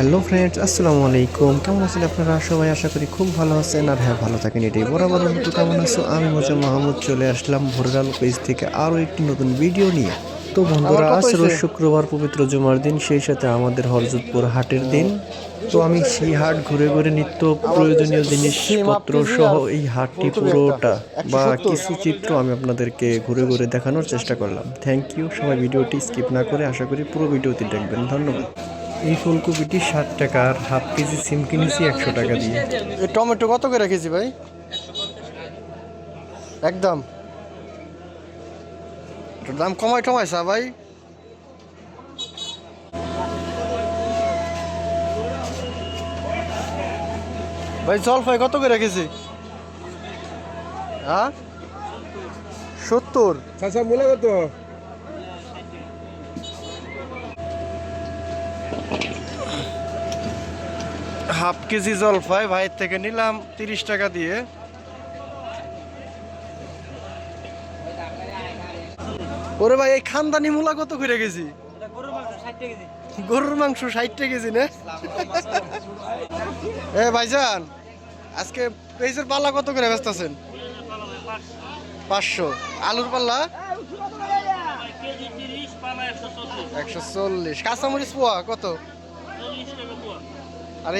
Hello friends আসসালামু আলাইকুম। কেমন আছেন আপনারা? সবাই আশা করি খুব ভালো আছেন। আর হ্যাঁ ভালো থাকেন এটাই। বরাবর মতো কেমন আছো? আমি মোজা মাহমুদ চলে আসলাম ভোরগাল পেজ থেকে আরও একটি নতুন ভিডিও নিয়ে। তো বন্ধুরা আজ রোজ শুক্রবার পবিত্র জুমার দিন সেই সাথে আমাদের হরজতপুর হাটের দিন। তো আমি সেই হাট ঘুরে ঘুরে নিত্য প্রয়োজনীয় জিনিসপত্র সহ এই হাটটি পুরোটা বা কিছু চিত্র আমি আপনাদেরকে ঘুরে ঘুরে দেখানোর চেষ্টা করলাম। থ্যাংক ইউ সবাই ভিডিওটি স্কিপ না করে আশা করি পুরো ভিডিওটি দেখবেন। ধন্যবাদ। এই ফুলকপিটি ষাট টাকা আর হাফ কেজি সিম কিনেছি একশো টাকা দিয়ে। এই টমেটো কত করে রেখেছি ভাই? একদম। দাম কমাই টমাইছা ভাই। ভাই জলফাই কত করে রেখেছি হ্যাঁ? সত্তর। চাচা মূলা কত? হাফ কেজি জলফাই ভাইয়ের থেকে নিলাম তিরিশ টাকা দিয়ে। ওরে ভাই, এই খানদানি মূলা কত করে গেছি গরুর মাংস ষাট টাকা কেজি না? ভাইজান, আজকে পেঁয়াজের পাল্লা কত করে ব্যস্ত আছেন পাঁচশো। আলুর পাল্লা? একশো চল্লিশ। কাঁচামরিচ পোয়া কত? আর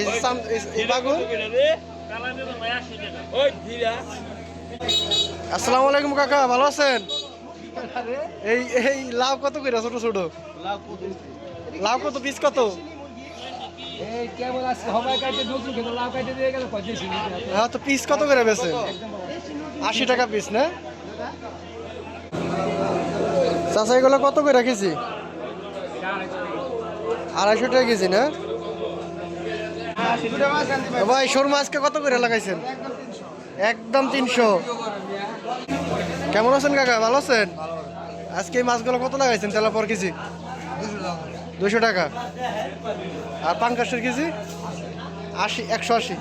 এই বাগুন আসসালামু আলাইকুম কাকা ভালো আছেন? এই এই লাউ কত করে ছোট ছোট? লাউ কত পিস কত? হ্যাঁ তো পিস কত করে বেছেন আশি টাকা পিস না? চাষা এগুলো কত করে রেখেছি আড়াইশো টাকা কেজি না? ভাই শোরমা আজকে কত করে লাগাইছেন? একদম তিনশো। কেমন আছেন কাকা? ভালো আছেন? আজকে এই মাছগুলো কত লাগাইছেন তেলা পর কেজি? দুশো টাকা। আর পাঙ্কাশের কেজি? আশি একশো আশি।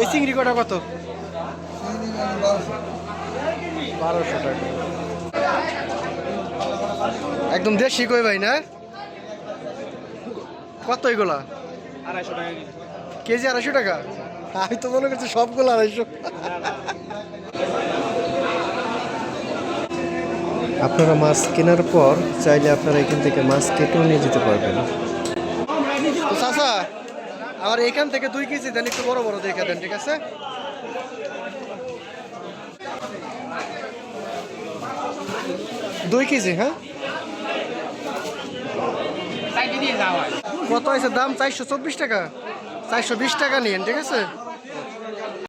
এই চিংড়ি কটা কত? বারোশো টাকা। একদম দেশি কই ভাই না? কত এগুলা? কেজি। আড়াইশো টাকা? আমি তো মনে করছি সবগুলো আড়াইশো। আপনারা মাছ কেনার পর চাইলে আপনারা এখান থেকে মাছ কেটেও নিয়ে যেতে পারবেন। তো চাচা এখান থেকে দুই কেজি দেন একটু বড় বড় দেখে দেন ঠিক আছে? দুই কেজি হ্যাঁ? কত আছে দাম? চারশো চব্বিশ টাকা। চারশো বিশ টাকা নিন ঠিক আছে?